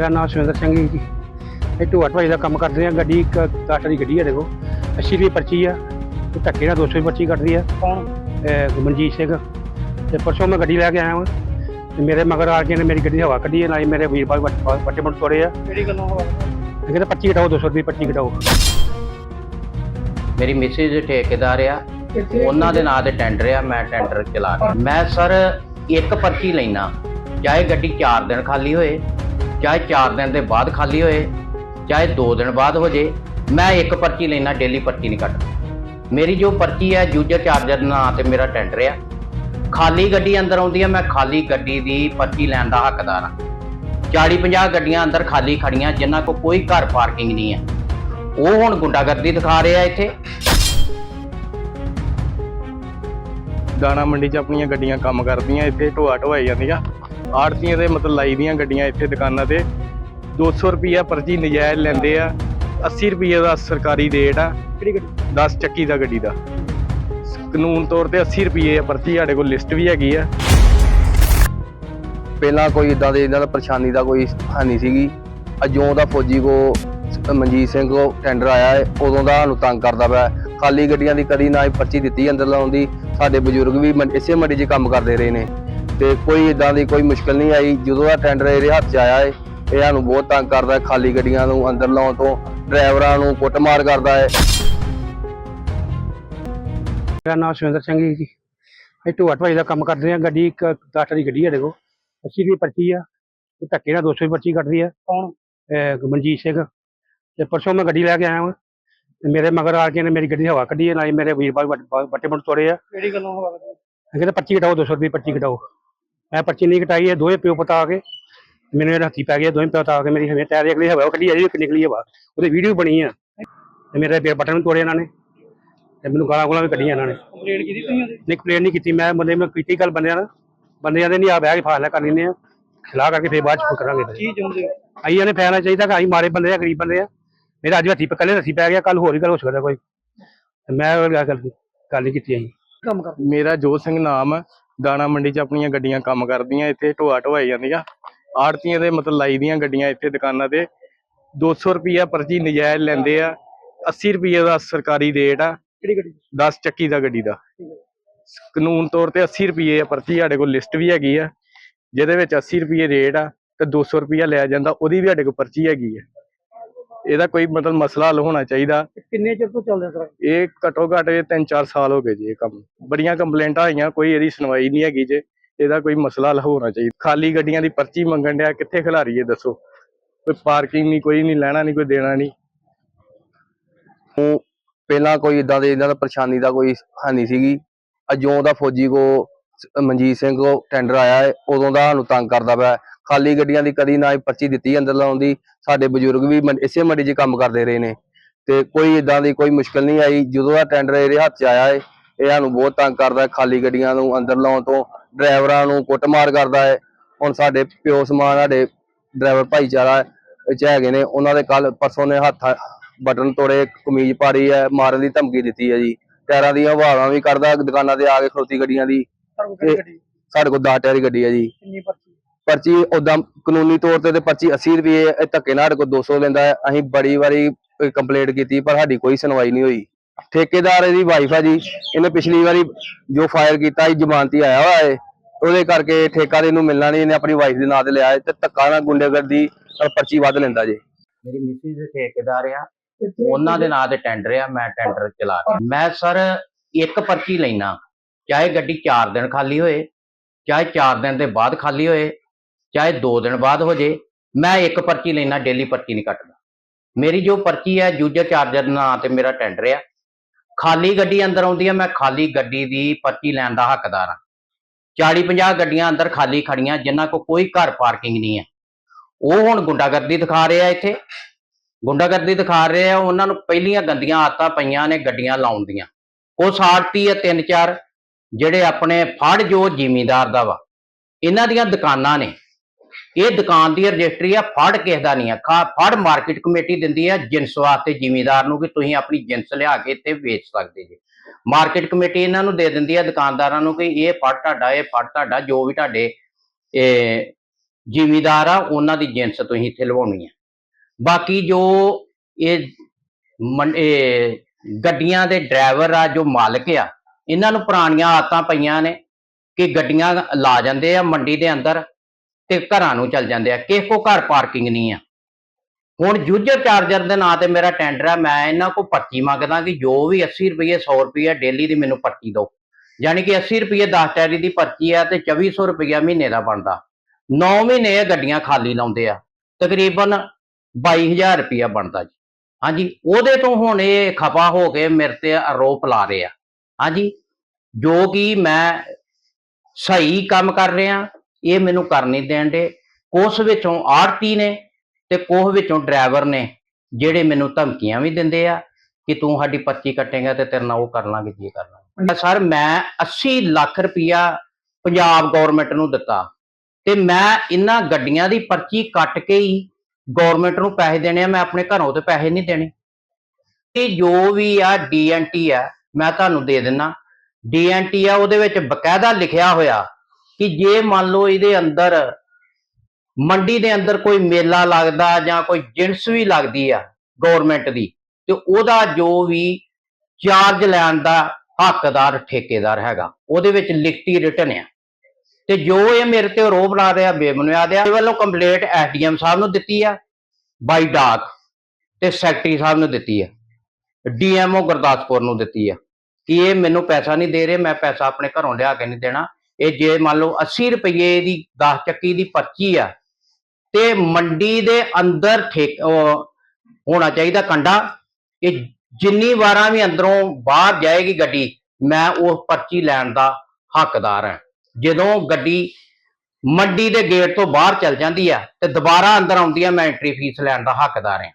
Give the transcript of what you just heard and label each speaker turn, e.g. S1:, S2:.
S1: ਮੇਰਾ ਨਾਮ ਸੁਰਿੰਦਰ ਸਿੰਘ ਹੈ ਜੀ। ਇਹ ਢੋਆ ਢਵਾਈ ਦਾ ਕੰਮ ਕਰਦੇ ਆ ਗੱਡੀ ਇੱਕ ਟਾਟਾ ਦੀ ਗੱਡੀ ਹੈ ਦੇਖੋ। 80 ਰੁਪਏ ਪਰਚੀ ਆ ਤੇ ਧੱਕੇ ਨਾਲ 200 ਰੁਪਏ ਪਰਚੀ ਕੱਟਦੀ ਆ।
S2: ਕੌਣ?
S1: ਇਹ ਮਨਜੀਤ ਸਿੰਘ। ਤੇ ਪਰਸੋਂ ਮੈਂ ਗੱਡੀ ਲੈ ਕੇ ਆਇਆ ਹਾਂ ਤੇ ਮੇਰੇ ਮਗਰ ਆ ਕੇ ਨੇ ਮੇਰੀ ਗੱਡੀ ਦੀ ਹਵਾ ਕੱਢੀ ਹੈ ਨਾਲ ਹੀ ਮੇਰੇ ਵੀਰ ਬਾਈ ਵੱਟੇ ਮੁੰਡ ਤੋੜੇ ਆ।
S2: ਕਿਹੜੀ ਗੱਲੋਂ
S1: ਇਹ ਕਹਿੰਦੇ 25 ਘਟਾਓ 200 ਰੁਪਏ ਪਰਚੀ ਘਟਾਓ
S3: ਮੇਰੀ ਮਿਸਿਸ ਠੇਕੇਦਾਰ ਆ। ਉਹਨਾਂ ਦੇ ਨਾਂ ਤੇ ਟੈਂਡਰ ਆ ਮੈਂ ਟੈਂਡਰ ਚਲਾ ਰਿਹਾ ਮੈਂ ਸਰ ਇੱਕ ਪਰਚੀ ਲੈਣਾ ਚਾਹੇ ਗੱਡੀ 4 ਦਿਨ ਖਾਲੀ ਹੋਏ ਚਾਹੇ 4 ਦਿਨ ਦੇ ਬਾਅਦ ਖਾਲੀ ਹੋਏ, ਚਾਹੇ 2 ਦਿਨ ਬਾਅਦ ਹੋ ਜੇ, ਮੈਂ ਇੱਕ ਪਰਚੀ ਲੈਣਾ ਡੇਲੀ ਪਰਚੀ ਨਹੀਂ ਕੱਟਦਾ। ਮੇਰੀ ਜੋ ਪਰਚੀ ਹੈ ਜੂਜਰ ਚਾਰਜਰ ਨਾਂ ਤੇ ਮੇਰਾ ਟੈਂਡਰ ਆ। ਖਾਲੀ ਗੱਡੀ ਅੰਦਰ ਆਉਂਦੀ ਹੈ ਮੈਂ ਖਾਲੀ ਗੱਡੀ ਦੀ ਪਰਚੀ ਲੈਣ ਦਾ ਹੱਕਦਾਰ ਹਾਂ 40 50 ਗੱਡੀਆਂ ਅੰਦਰ ਖਾਲੀ ਖੜੀਆਂ, ਜਿਨ੍ਹਾਂ ਕੋ ਕੋਈ ਘਰ ਪਾਰਕਿੰਗ ਨਹੀਂ ਹੈ ਉਹ ਹੁਣ ਗੁੰਡਾਗਰਦੀ ਦਿਖਾ ਰਿਹਾ ਇੱਥੇ।
S4: ਦਾਣਾ ਮੰਡੀ 'ਚ ਆਪਣੀਆਂ ਗੱਡੀਆਂ ਕੰਮ ਕਰਦੀਆਂ, ਇੱਥੇ ਢੋਆ ਢੋਆਈ ਜਾਂਦੀਆਂ। ਆੜਤੀਆਂ ਦੇ ਮਤਲਬ ਲਾਈ ਦੀਆਂ ਗੱਡੀਆਂ ਇੱਥੇ ਦੁਕਾਨਾਂ ਤੇ। 200 ਰੁਪਿਆ ਪਰਚੀ ਨਜਾਇਜ਼ ਲੈਂਦੇ ਆ। 80 ਰੁਪਏ ਦਾ ਸਰਕਾਰੀ ਰੇਟ ਆ।
S2: ਕਿਹੜੀ ਗੱਡੀ?
S4: 10 ਚੱਕੀ ਦਾ ਗੱਡੀ ਦਾ। ਕਾਨੂੰਨ ਤੌਰ ਤੇ 80 ਰੁਪਏ ਆ ਪਰਚੀ ਸਾਡੇ ਕੋਲ ਲਿਸਟ ਵੀ ਹੈਗੀ ਆ।
S5: ਪਹਿਲਾਂ ਕੋਈ ਇਦਾਂ ਦੇ ਇਹਨਾਂ ਦਾ ਪਰੇਸ਼ਾਨੀ ਦਾ ਕੋਈ ਹਾਨੀ ਸੀਗੀ। ਅਜੋਂ ਦਾ ਫੌਜੀ ਕੋ ਮਨਜੀਤ ਸਿੰਘ ਕੋ ਟੈਂਡਰ ਆਇਆ ਹੈ ਉਦੋਂ ਦਾ ਸਾਨੂੰ ਤੰਗ ਕਰਦਾ ਪਿਆ। ਖਾਲੀ ਗੱਡੀਆਂ ਦੀ ਕਦੀ ਨਾ ਹੀ ਪਰਚੀ ਦਿੱਤੀ ਅੰਦਰ ਲਾਉਣ ਦੀ। ਸਾਡੇ ਬਜ਼ੁਰਗ ਵੀ ਇਸੇ ਮੰਡੀ 'ਚ ਕੰਮ ਕਰਦੇ ਰਹੇ ਨੇ। ਤੇ ਕੋਈ ਇਦਾਂ ਦੀ ਕੋਈ ਮੁਸ਼ਕਲ ਨਹੀਂ ਆਈ। ਜਦੋਂ ਦਾ ਟੈਂਡਰ ਇਹਦੇ ਹੱਥ 'ਚ ਆਇਆ ਹੈ ਇਹ ਸਾਨੂੰ ਬਹੁਤ ਤੰਗ ਕਰਦਾ ਹੈ ਖਾਲੀ ਗੱਡੀਆਂ ਨੂੰ ਅੰਦਰ ਲਾਉਣ ਤੋਂ ਡਰਾਈਵਰਾਂ ਨੂੰ ਕੁੱਟਮਾਰ ਕਰਦਾ ਹੈ
S1: ਮੇਰਾ ਨਾਮ ਸੁਰਿੰਦਰ ਸਿੰਘ ਹੈ ਜੀ। ਇਹ ਢੋਆ ਢਵਾਈ ਦਾ ਕੰਮ ਕਰਦੇ ਆ। ਗੱਡੀ ਇੱਕ ਟਾਟਾ ਦੀ ਗੱਡੀ ਹੈ ਦੇਖੋ। 80 ਰੁਪਏ ਪਰਚੀ ਆ। ਤੇ ਧੱਕੇ ਨਾਲ 200 ਰੁਪਏ ਪਰਚੀ ਕੱਟਦੀ ਆ।
S2: ਕੌਣ?
S1: ਮਨਜੀਤ ਸਿੰਘ। ਤੇ ਪਰਸੋਂ ਮੈਂ ਗੱਡੀ ਲੈ ਕੇ ਆਇਆ ਹਾਂ ਤੇ ਮੇਰੇ ਮਗਰ ਆ ਕੇ ਨੇ ਮੇਰੀ ਗੱਡੀ ਦੀ ਹਵਾ ਕੱਢੀ ਹੈ ਨਾਲ ਹੀ ਮੇਰੇ ਵੀਰ ਬਾਈ ਵੱਟੇ ਮੁੰਡ ਤੋੜੇ ਆ।
S2: ਕਿਹੜੀ ਗੱਲੋਂ ਹੋਇਆ
S1: ਇਹ ਕਹਿੰਦੇ 25 ਘਟਾਓ 200 ਰੁਪਏ ਪਰਚੀ ਘਟਾਓ ਮੈਂ ਪਰਚੀ ਨਹੀਂ ਘਟਾਈ ਇਹ ਦੋਵੇਂ ਪਿਓ ਪਤਾ ਆ ਕੇ ਮੈਨੂੰ ਇਹ ਹੱਥੀ ਪੈ ਗਿਆ ਦੋਵੇਂ ਪਿਓ ਪਤਾ ਆ ਕੇ ਮੇਰੀ ਹਵੇਂ ਟਾਇਰ ਅਗਲੀ ਹਵਾ ਉਹ ਕੱਢੀ ਆ ਜੀ ਨਿਕਲੀ ਹਵਾ ਉਹਦੀ ਵੀਡੀਓ ਬਣੀ ਆ। ਤੇ ਮੇਰੇ ਬੇ ਬਟਨ ਵੀ ਤੋੜੇ ਇਹਨਾਂ ਨੇ ਤੇ ਮੈਨੂੰ ਗਾਲਾਂ ਗੋਲਾਂ ਵੀ ਕੱਢੀਆਂ ਇਹਨਾਂ ਨੇ।
S2: ਕੰਪਲੇਂਟ ਕੀਤੀ ਤੁਸੀਂ ਉਹਦੀ?
S1: ਨਹੀਂ ਕੰਪਲੇਨ ਨਹੀਂ ਕੀਤੀ ਮੈਂ ਬੰਦੇ ਮੈਂ ਕੀਤੀ ਗੱਲ ਬੰਦਿਆਂ ਨਾਲ। ਬੰਦਿਆਂ ਦੇ ਨਹੀਂ ਆ ਬਹਿ ਕੇ ਫਾਸਲਾ ਕਰ ਲੈਂਦੇ ਆ। ਸਲਾਹ ਕਰਕੇ ਫੇਰ ਬਾਅਦ ਚ ਕਰਾਂਗੇ।
S2: ਕੀ ਚਾਹੁੰਦੇ ਹੋ?
S1: ਆਈਆਂ ਨੇ ਫੈਸਲਾ ਚਾਹੀਦਾ ਕਿ ਅਸੀਂ ਮਾਰੇ ਬੰਦੇ ਆ ਗਰੀਬ ਬੰਦੇ ਆ। ਮੇਰਾ ਅੱਜ ਹੱਥੀ ਕੱਲੇ ਹੱਥੀ ਪੈ ਗਿਆ ਕੱਲ ਹੋਰ ਹੀ ਗੱਲ ਹੋ ਸਕਦਾ ਕੋਈ। ਮੈਂ ਉਹ ਗੱਲ ਗੱਲ ਨਹੀਂ ਕੀਤੀ
S2: ਕੰਮ ਕਰ।
S4: ਮੇਰਾ ਜੋਤ ਸਿੰਘ ਨਾਮ ਆ। ਦਾਣਾ ਮੰਡੀ 'ਚ ਆਪਣੀਆਂ ਗੱਡੀਆਂ ਕੰਮ ਕਰਦੀਆਂ ਇੱਥੇ ਢੋਆ ਢਵਾਈ ਜਾਂਦੀਆਂ। ਆੜਤੀਆਂ ਦੇ ਮਤਲਬ ਲਾਈ ਦੀਆਂ ਗੱਡੀਆਂ ਇੱਥੇ ਦੁਕਾਨਾਂ ਤੇ। 200 ਰੁਪਿਆ ਪਰਚੀ ਨਜਾਇਜ਼ ਲੈਂਦੇ ਆ। 80 ਰੁਪਏ ਦਾ ਸਰਕਾਰੀ ਰੇਟ ਆ।
S2: ਕਿਹੜੀ ਗੱਡੀ?
S4: 10 ਚੱਕੀ ਦਾ ਗੱਡੀ ਦਾ। ਕਾਨੂੰਨ ਤੌਰ ਤੇ 80 ਰੁਪਏ ਆ ਪਰਚੀ ਸਾਡੇ ਕੋਲ ਲਿਸਟ ਵੀ ਹੈਗੀ ਆ। ਜਿਹਦੇ ਵਿੱਚ 80 ਰੁਪਏ ਰੇਟ ਆ ਤੇ 200 ਰੁਪਿਆ ਲਿਆ ਜਾਂਦਾ ਉਹਦੀ ਵੀ ਸਾਡੇ ਕੋਲ ਪਰਚੀ ਹੈਗੀ ਆ। ਇਹਦਾ ਕੋਈ ਮਤਲਬ ਮਸਲਾ ਹੱਲ ਹੋਣਾ ਚਾਹੀਦਾ।
S2: ਕਿੰਨੇ ਚਿਰ ਤੋਂ ਚੱਲਦਾ ਸਰ?
S4: ਇਹ ਘੱਟੋ ਘੱਟ ਇਹ 3-4 ਸਾਲ ਹੋ ਗਏ ਜੀ ਇਹ ਕੰਮ। ਬੜੀਆਂ ਕੰਪਲੇਂਟਾਂ ਆਈਆਂ ਕੋਈ ਇਹਦੀ ਸੁਣਵਾਈ ਨਹੀਂ ਹੈਗੀ ਜੇ। ਇਹਦਾ ਕੋਈ ਮਸਲਾ ਹੱਲ ਹੋਣਾ ਚਾਹੀਦਾ। ਖਾਲੀ ਗੱਡੀਆਂ ਦੀ ਪਰਚੀ ਮੰਗਣ ਡਿਆ ਕਿੱਥੇ ਖਿਲਾਰੀਏ ਦੱਸੋ? ਕੋਈ ਪਾਰਕਿੰਗ ਨਹੀਂ ਕੋਈ ਨਹੀਂ ਲੈਣਾ ਨਹੀਂ ਕੋਈ ਦੇਣਾ ਨਹੀਂ।
S5: ਉਹ ਪਹਿਲਾਂ ਕੋਈ ਇਦਾਂ ਦੇ ਇਹਨਾਂ ਦਾ ਪਰੇਸ਼ਾਨੀ ਦਾ ਕੋਈ ਹਾਨੀ ਸੀਗੀ। ਅਜੋਂ ਦਾ ਫੌਜੀ ਕੋ ਮਨਜੀਤ ਸਿੰਘ ਕੋ ਟੈਂਡਰ ਆਇਆ ਹੈ ਉਦੋਂ ਦਾ ਸਾਨੂੰ ਤੰਗ ਕਰਦਾ ਪਿਆ। ਖਾਲੀ ਗੱਡੀਆਂ ਦੀ ਕਦੀ ਨਾ ਪਰਚੀ ਦਿੱਤੀ ਅੰਦਰ ਲਾਉਣ ਦੀ। ਸਾਡੇ ਬਜ਼ੁਰਗ ਵੀ ਇਸੇ ਮੰਡੀ 'ਚ ਕੰਮ ਕਰਦੇ ਰਹੇ ਨੇ। ਤੇ ਕੋਈ ਇਦਾਂ ਦੀ ਕੋਈ ਮੁਸ਼ਕਲ ਨਹੀਂ ਆਈ। ਜਦੋਂ ਦਾ ਟੈਂਡਰ ਇਹਦੇ ਹੱਥ 'ਚ ਆਇਆ ਹੈ ਇਹ ਸਾਨੂੰ ਬਹੁਤ ਤੰਗ ਕਰਦਾ ਖਾਲੀ ਗੱਡੀਆਂ ਨੂੰ ਅੰਦਰ ਲਾਉਣ ਤੋਂ। ਡਰਾਈਵਰਾਂ ਨੂੰ ਕੁੱਟਮਾਰ ਕਰਦਾ ਹੈ। ਹੁਣ ਸਾਡੇ ਪਿਓ ਸਮਾਨ ਸਾਡੇ ਡਰਾਈਵਰ ਭਾਈਚਾਰਾ ਵਿੱਚ ਹੈਗੇ ਨੇ। ਉਹਨਾਂ ਦੇ ਕੱਲ ਪਰਸੋਂ ਨੇ ਹੱਥ ਬਟਨ ਤੋੜੇ ਕਮੀਜ਼ ਪਾੜੀ ਹੈ ਮਾਰਨ ਦੀ ਧਮਕੀ ਦਿੱਤੀ ਹੈ ਜੀ। ਟਾਇਰਾਂ ਦੀਆਂ ਹਵਾਵਾਂ ਵੀ ਕਰਦਾ ਦੁਕਾਨਾਂ ਤੇ ਆ ਕੇ ਖਲੋਤੀ ਗੱਡੀਆਂ ਦੀ। ਸਾਡੇ ਕੋਲ 10 ਟਾਇਰ ਗੱਡੀ ਹੈ ਜੀ।
S2: ਕਿੰਨੀ ਪਰਚੀ?
S5: ਪਰਚੀ ਉਦਾਂ ਕਾਨੂੰਨੀ ਤੌਰ ਤੇ ਤੇ ਪਰਚੀ 80 ਰੁਪਏ ਇਹ ਧੱਕੇ ਨਾਲ ਸਾਡੇ ਕੋਲ 200 ਲੈਂਦਾ ਹੈ। ਅਸੀਂ ਬੜੀ ਵਾਰੀ ਕੰਪਲੇਂਟ ਕੀਤੀ, ਪਰ ਸਾਡੀ ਕੋਈ ਸੁਣਵਾਈ ਨਹੀਂ ਹੋਈ। ਠੇਕੇਦਾਰ ਇਹਦੀ ਵਾਈਫ ਹੈ ਜੀ, ਇਹਨੇ ਪਿਛਲੀ ਵਾਰੀ ਜੋ ਫਾਇਰ ਕੀਤਾ ਸੀ, ਜ਼ਮਾਨਤੀ ਆਇਆ ਹੋਇਆ ਹੈ। ਉਹਦੇ ਕਰਕੇ ਠੇਕਾ ਇਹਨੂੰ ਮਿਲਣਾ ਨਹੀਂ, ਇਹਨੇ ਆਪਣੀ ਵਾਈਫ ਦੇ ਨਾਂ ਤੇ ਲਿਆ ਤੇ ਧੱਕਾ ਨਾਲ ਗੁੰਡੇਗਰਦੀ ਨਾਲ ਪਰਚੀ ਵੱਧ ਲੈਂਦਾ ਜੀ।
S3: ਮੇਰੀ ਮਿਸਿਸ ਠੇਕੇਦਾਰ ਆ, ਉਹਨਾਂ ਦੇ ਨਾਂ ਤੇ ਟੈਂਡਰ ਆ, ਮੈਂ ਟੈਂਡਰ ਚਲਾ ਮੈਂ ਸਰ ਇੱਕ ਪਰਚੀ ਲੈਣਾ ਚਾਹੇ ਗੱਡੀ 4 ਦਿਨ ਖਾਲੀ ਹੋਏ, ਚਾਹੇ 4 ਦਿਨ ਦੇ ਬਾਅਦ ਖਾਲੀ ਹੋਏ ਚਾਹੇ 2 ਦਿਨ ਬਾਅਦ ਹੋ ਜੇ, ਮੈਂ ਇੱਕ ਪਰਚੀ ਲੈਣਾ ਡੇਲੀ ਪਰਚੀ ਨਹੀਂ ਕੱਟਦਾ। ਮੇਰੀ ਜੋ ਪਰਚੀ ਹੈ, ਯੂਜ਼ਰ ਚਾਰਜਰ ਨਾਂ ਤੇ ਮੇਰਾ ਟੈਂਡਰ ਆ। ਖਾਲੀ ਗੱਡੀ ਅੰਦਰ ਆਉਂਦੀ ਆ, ਮੈਂ ਖਾਲੀ ਗੱਡੀ ਦੀ ਪਰਚੀ ਲੈਣ ਦਾ ਹੱਕਦਾਰ ਹਾਂ 40 50 ਗੱਡੀਆਂ ਅੰਦਰ ਖਾਲੀ ਖੜੀਆਂ, ਜਿਨ੍ਹਾਂ ਕੋ ਕੋਈ ਘਰ ਪਾਰਕਿੰਗ ਨਹੀਂ ਹੈ ਉਹ ਹੁਣ ਗੁੰਡਾਗਰਦੀ ਦਿਖਾ ਰਹੇ ਆ ਇੱਥੇ। ਗੁੰਡਾਗਰਦੀ ਦਿਖਾ ਰਹੇ ਆ ਉਹਨਾਂ ਨੂੰ ਪਹਿਲੀਆਂ ਗੰਦੀਆਂ ਆਦਤਾਂ ਪਈਆਂ ਨੇ ਗੱਡੀਆਂ ਲਾਉਣ ਦੀਆਂ। ਉਹ ਸਾੜਤੀ ਹੈ ਤਿੰਨ ਚਾਰ ਜਿਹੜੇ ਆਪਣੇ ਫੜ ਜੋ ਜ਼ਿਮੀਂਦਾਰ ਦਾ ਵਾ। ਇਹਨਾਂ ਦੀਆਂ ਦੁਕਾਨਾਂ ਨੇ। ਇਹ ਦੁਕਾਨ ਦੀ ਰਜਿਸਟਰੀ ਆ, ਫੜ ਕਿਸੇ ਦਾ ਨਹੀਂ ਆ। ਫੜ ਮਾਰਕੀਟ ਕਮੇਟੀ ਦਿੰਦੀ ਆ ਜਿੰਸ ਵਾਸਤੇ ਜਿਮੀਦਾਰ ਨੂੰ ਕਿ ਤੁਸੀਂ ਆਪਣੀ ਜਿੰਸ ਲਿਆ ਕੇ ਇੱਥੇ ਵੇਚ ਸਕਦੇ ਜੀ। ਮਾਰਕੀਟ ਕਮੇਟੀ ਇਹਨਾਂ ਨੂੰ ਦੇ ਦਿੰਦੀ ਆ ਦੁਕਾਨਦਾਰਾਂ ਨੂੰ ਕਿ ਇਹ ਫੜ ਤੁਹਾਡਾ, ਇਹ ਫੜ ਤੁਹਾਡਾ, ਜੋ ਵੀ ਤੁਹਾਡੇ, ਇਹ ਜ਼ਿਮੀਦਾਰ ਆ, ਉਹਨਾਂ ਦੀ ਜਿੰਸ ਤੁਸੀਂ ਇੱਥੇ ਲਵਾਉਣੀ ਆ। ਬਾਕੀ ਜੋ ਇਹ ਮੰ- ਇਹ ਗੱਡੀਆਂ ਦੇ ਡਰਾਈਵਰ ਆ, ਜੋ ਮਾਲਕ ਆ, ਇਹਨਾਂ ਨੂੰ ਪੁਰਾਣੀਆਂ ਆਦਤਾਂ ਪਈਆਂ ਨੇ ਕਿ ਗੱਡੀਆਂ ਲਾ ਜਾਂਦੇ ਆ ਮੰਡੀ ਦੇ ਅੰਦਰ। ਤੇ ਘਰਾਂ ਨੂੰ ਚੱਲ ਜਾਂਦੇ ਆ, ਕਿਸੇ ਕੋ ਘਰ ਪਾਰਕਿੰਗ ਨਹੀਂ ਆ। ਹੁਣ ਯੂਜ਼ਰ ਚਾਰਜਰ ਦੇ ਨਾਂ ਤੇ ਮੇਰਾ ਟੈਂਡਰ ਆ, ਮੈਂ ਇਹਨਾਂ ਕੋ ਪਰਚੀ ਮੰਗਦਾ ਕਿ ਜੋ ਵੀ 80 ਰੁਪਏ 100 ਰੁਪਏ ਡੇਲੀ ਦੀ ਮੈਨੂੰ ਪਰਚੀ ਦਿਓ। ਯਾਨੀ ਕਿ 80 ਰੁਪਏ 10 ਟੈਰੀ ਦੀ ਪਰਚੀ ਆ ਤੇ 2400 ਰੁਪਏ ਮਹੀਨੇ ਦਾ ਬਣਦਾ। 9 ਮਹੀਨੇ ਇਹ ਗੱਡੀਆਂ ਖਾਲੀ ਲਾਉਂਦੇ ਆ, ਤਕਰੀਬਨ 22000 ਰੁਪਇਆ ਬਣਦਾ ਜੀ। ਹਾਂਜੀ, ਉਹਦੇ ਤੋਂ ਹੁਣ ਇਹ ਖਪਾ ਹੋ ਕੇ ਮੇਰੇ ਤੇ ਆਰੋਪ ਲਾ ਰਹੇ ਆ। ਹਾਂਜੀ, ਜੋ ਕਿ ਮੈਂ ਸਹੀ ਕੰਮ ਕਰ ਰਿਹਾ ਇਹ ਮੈਨੂੰ ਕਰ ਨਹੀਂ ਦੇਣ ਦੇ। ਕੁਛ ਵਿੱਚੋਂ ਆੜਤੀ ਨੇ ਤੇ ਕੁਛ ਵਿੱਚੋਂ ਡਰਾਈਵਰ ਨੇ, ਜਿਹੜੇ ਮੈਨੂੰ ਧਮਕੀਆਂ ਵੀ ਦਿੰਦੇ ਆ ਕਿ ਤੂੰ ਸਾਡੀ ਪਰਚੀ ਕੱਟੇਗਾ ਤੇ ਤੇਰੇ ਨਾਲ ਉਹ ਕਰ ਲਾਂਗੇ, ਜੀ ਕਰ ਲਾਂਗੇ। ਸਰ, ਮੈਂ 80 ਲੱਖ ਰੁਪਇਆ ਪੰਜਾਬ ਗਵਰਨਮੈਂਟ ਨੂੰ ਦਿੱਤਾ ਤੇ ਮੈਂ ਇਹਨਾਂ ਗੱਡੀਆਂ ਦੀ ਪਰਚੀ ਕੱਟ ਕੇ ਹੀ ਗਵਰਨਮੈਂਟ ਨੂੰ ਪੈਸੇ ਦੇਣੇ ਆ, ਮੈਂ ਆਪਣੇ ਘਰੋਂ ਤੇ ਪੈਸੇ ਨਹੀਂ ਦੇਣੇ। ਇਹ ਜੋ ਵੀ ਆ ਡੀਐਨਟੀ ਆ, ਮੈਂ ਤੁਹਾਨੂੰ ਦੇ ਦਿੰਨਾ। ਡੀਐਨਟੀ ਆ, ਉਹਦੇ ਵਿੱਚ ਬਕਾਇਦਾ ਲਿਖਿਆ ਹੋਇਆ ਕਿ ਜੇ ਮੰਨ ਲਓ ਇਹਦੇ ਅੰਦਰ, ਮੰਡੀ ਦੇ ਅੰਦਰ ਕੋਈ ਮੇਲਾ ਲੱਗਦਾ ਜਾਂ ਕੋਈ ਜਿੰਸ ਵੀ ਲੱਗਦੀ ਆ ਗਵਰਨਮੈਂਟ ਦੀ, ਤੇ ਉਹਦਾ ਜੋ ਵੀ ਚਾਰਜ ਲੈਣ ਦਾ ਹੱਕਦਾਰ, ਠੇਕੇਦਾਰ ਹੈਗਾ, ਉਹਦੇ ਵਿੱਚ ਲਿਖਤੀ ਰਿਟਨ ਆ। ਤੇ ਜੋ ਇਹ ਮੇਰੇ ਤੇ ਰੋਹ ਬਣਾ ਰਿਹਾ, ਬੇਬੁਨਿਆਦ ਆ ਇਹ ਵੱਲੋਂ ਕੰਪਲੇਂਟ ਐਸਡੀਐਮ ਸਾਹਿਬ ਨੂੰ ਦਿੱਤੀ ਆ, ਬਾਈ ਡਾਕ ਤੇ ਸੈਕਟਰੀ ਸਾਹਿਬ ਨੂੰ ਦਿੱਤੀ ਆ ਡੀਐਮਓ ਗੁਰਦਾਸਪੁਰ ਨੂੰ ਦਿੱਤੀ ਆ, ਕਿ ਇਹ ਮੈਨੂੰ ਪੈਸਾ ਨਹੀਂ ਦੇ ਰਹੇ, ਮੈਂ ਪੈਸਾ ਆਪਣੇ ਘਰੋਂ ਲਿਆ ਕੇ ਨਹੀਂ ਦੇਣਾ ਇਹ ਜੇ ਮੰਨ ਲਓ 80 ਰੁਪਏ ਦੀ 10 ਚੱਕੀ ਦੀ ਪਰਚੀ ਆ, ਤੇ ਮੰਡੀ ਦੇ ਅੰਦਰ ਠੇਕ ਹੋਣਾ ਚਾਹੀਦਾ ਕੰਡਾ, ਇਹ ਜਿੰਨੀ ਵਾਰਾਂ ਵੀ ਅੰਦਰੋਂ ਬਾਹਰ ਜਾਏਗੀ ਗੱਡੀ, ਮੈਂ ਉਹ ਪਰਚੀ ਲੈਣ ਦਾ ਹੱਕਦਾਰ ਹਾਂ। ਜਦੋਂ ਗੱਡੀ ਮੰਡੀ ਦੇ ਗੇਟ ਤੋਂ ਬਾਹਰ ਚਲ ਜਾਂਦੀ ਆ, ਤੇ ਦੁਬਾਰਾ ਅੰਦਰ ਆਉਂਦੀ ਆ, ਮੈਂ ਐਂਟਰੀ ਫੀਸ ਲੈਣ ਦਾ ਹੱਕਦਾਰ ਹਾਂ।